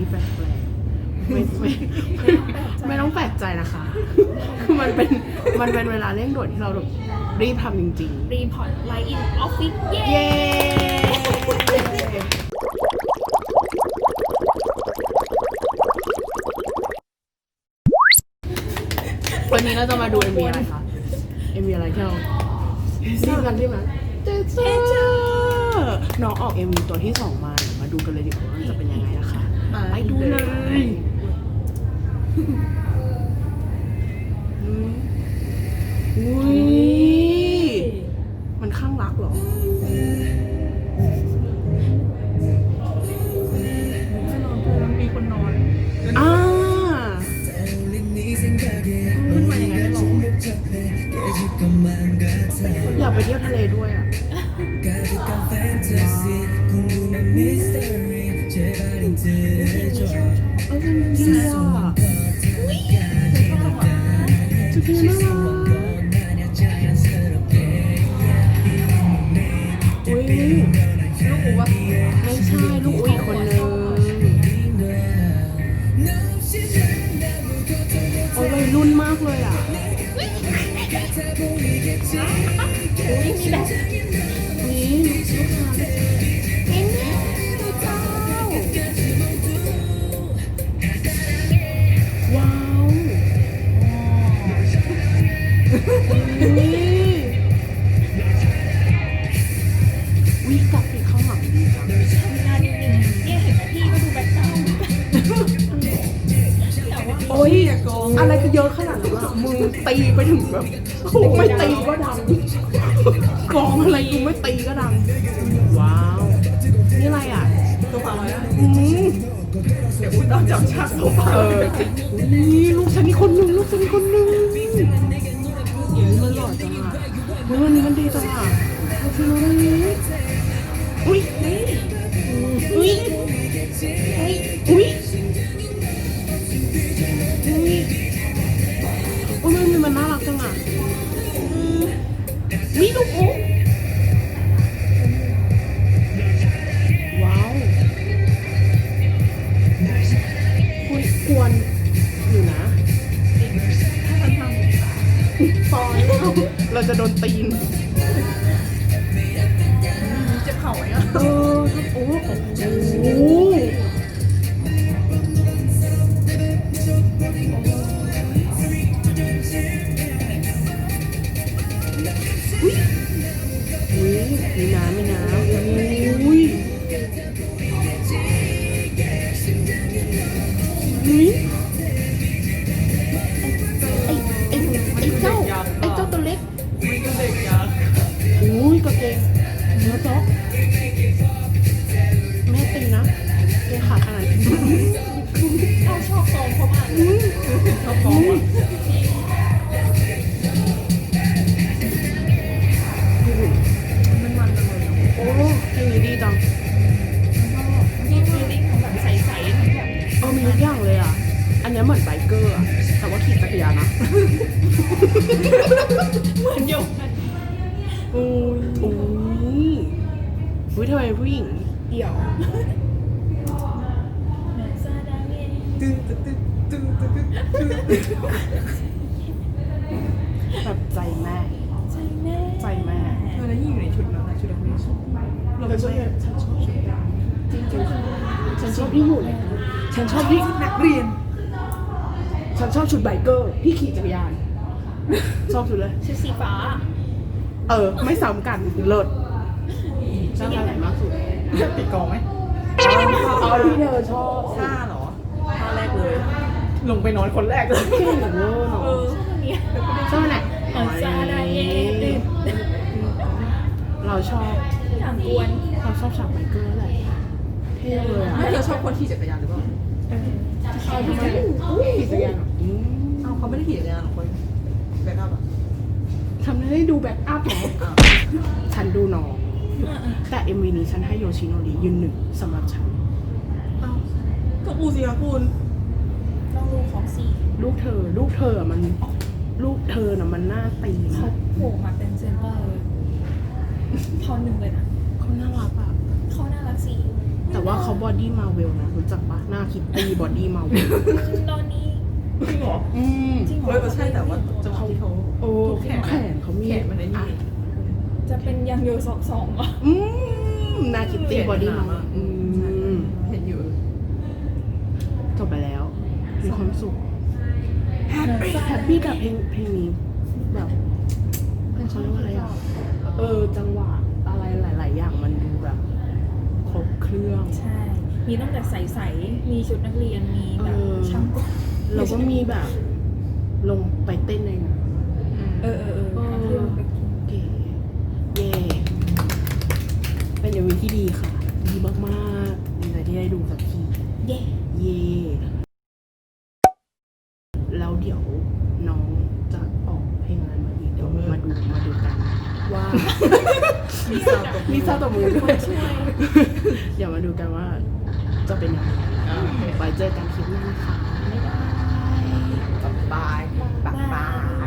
ที่แปลกๆไม่ไม่ไม่ต้องแปลกใจนะคะ คือมันเป็นมันเป็นเวลาเร่งด่วนที่เราแบบรีบทำจริง รีพอร์ตไลน์อินออฟฟิศเย้ๆเย้ วันนี้เราจะมาดู MV อะไรคะ MV อะไรที่เรารีบกันใช่ไหมเจเจอน้องออก MV ตัวที่สองมาเดี๋ยวมาดูกันเลยดีกว่าว่ามันจะเป็นยังไงนะคะ ไปดูเลยอุ้ยมันข้างรักเหรอมีคนนอนอ่าขึ้นมายังไงไม่ลงอยากไปเที่ยวทะเลด้วยอะ เออเป็นดีอะจุดนี้น่ากอุ้ยลูกอูวะไม่ใช่ลูกอุ้ยคนนึงโอ้ยวัยรุ่นมากเลยอะอุ้ยมีแบบ เยอะขนาดนั้นอะมึงตีไปถึงแบบโอ้ไม่ตีก็ดังกองอะไรกูไม่ตีก็ดัง ว้าว นี่อะไรอะตัวเปล่าเลยนะอืมเดี๋ยวอุ้ยต้องจับฉากตัวเปล่าเออนี่ลูกฉันนี่คนหนึ่งลูกฉันนี่คนหนึ่งอุ้ยมันหล่อจังอะอุ้ยวันนี้มันดีจังอะเอาจริงเลยวันนี้อุ้ยอุ้ยอุ้ยอุ้ยอุ้ยอุ้ยมันมันน่ารั กจังอะอืมอุ้ยลูกโอ้ว้าวคุยกวนอยู่นะถ้าฉันทำซอยเราจะโดนตีน อุ๊ยอุ๊ยมีน้ำมีน้ำอุ้ยอุ้ยไอ้ไอ้ไอ้เจ้าไอ้เจ้าตัวเล็กอุ้ยกางเกงเนื้อจ๊อกแม่ตีนะเกงขาดขนาดนี้เราชอบโซนเขามากชอบของ อุ้ยอุ้ยอุ้ยทำไมผู้หญิงเดี่ยวซาดาเมตื้อตื้อตื้อตื้อตื้อตื้อแบบใจแม่ใจแม่ใจแม่เธอแล้วยิ่งอยู่ในชุดนั้นนะชุดนักเรียนเราฉัไม่นชใช่อบฉันชอบชุดดำจริงๆฉันชอบที่อยู่เลยฉันชอบที่นักเรียน ฉันชอบชุดไบเกอร์ที่ขี่จักรยานชอบสุดเลยชุดสีฟ้า เออ ไม่ซ้ำกันเลิศชอบอะไรมากสุดติดกองไหมเอาที่เธอชอบท่าเหรอท่าแรกเลย ลงไปนอนคนแรกเลยเก่งเวอร์เนาะเออชอบอันเนี้ยชอบอันไหนเออซาดาเมเราชอบอย่างกวนเราชอบฉากไบเกอร์แหละเท่เลยอะไม่เธอชอบคนขี่จักรยานหรือเปล่าชอบที่ไหนอุ้ยขี่จักรยานเหรออืมอ้าวเขาไม่ได้ขี่จักรยานหรอกคนแบ็คอัพอะ ทำให้ดูแบ็กอัพเหรออ้าวฉันดูน้อง แต่ MV นี้ฉันให้โยชิโนริยืนหนึ่งสำหรับฉันอ้าวก็กูสิคะคุณต้องดูของสีลูกเธอ ลูกเธออะมันลูกเธอน่ะมันหน้าตีเขานะโผล่มาเป็นเซนเตอร์ทอนหนึ่งเลยนะเขาน่ารักอะเขาน่ารักสิแต่ว่าเขาบอดี้มาเวลนะรู้จักปะหน้าคิตตี้บอดี้เมาตอนนี้ จริงเหรออืมจริงเหรเฮ้อยใช่แต่ว่าจังหวะที่เขาโอ้ทุกแขแขนนเขามีแขนมันไอ้นี่จะเป็นยังโยสองสองเหรออืมนาคิตตี้บอดี้เมาอืมเห็นอยู่ จบไปแล้ว มีความสุขแฮปปี้แฮปปี้กับเพลงเพลงนี้แบบเพลงเขาเรียกว่าอะไรอะเออจังหวะอะไรหลาย ๆ อย่างมันดูแบบครบเครื่อง ใช่ มีตั้งแต่ใส ๆ มีชุดนักเรียน มีแบบเออช่าง เราก็มีแบบ ลงไปเต้นในหนังเออเออเอออันที่เราไปกินเก๋เย่เป็นเอ็มวีที่ดีค่ะ ดีมากๆดีใจที่ได้ดูสักที เย่เย่แล้วเดี๋ยวน้องจะออกเพลงอะไรมาอีกเดี๋ยวมาดูมาดูกันว่ามีซาวตบมีซาวตบมือด้วยช่วยเดี๋ยวมาดูกันว่าจะเป็นยังไงอ่าโอเคไปเจอกันคลิปหน้าค่ะ 拜拜。拜拜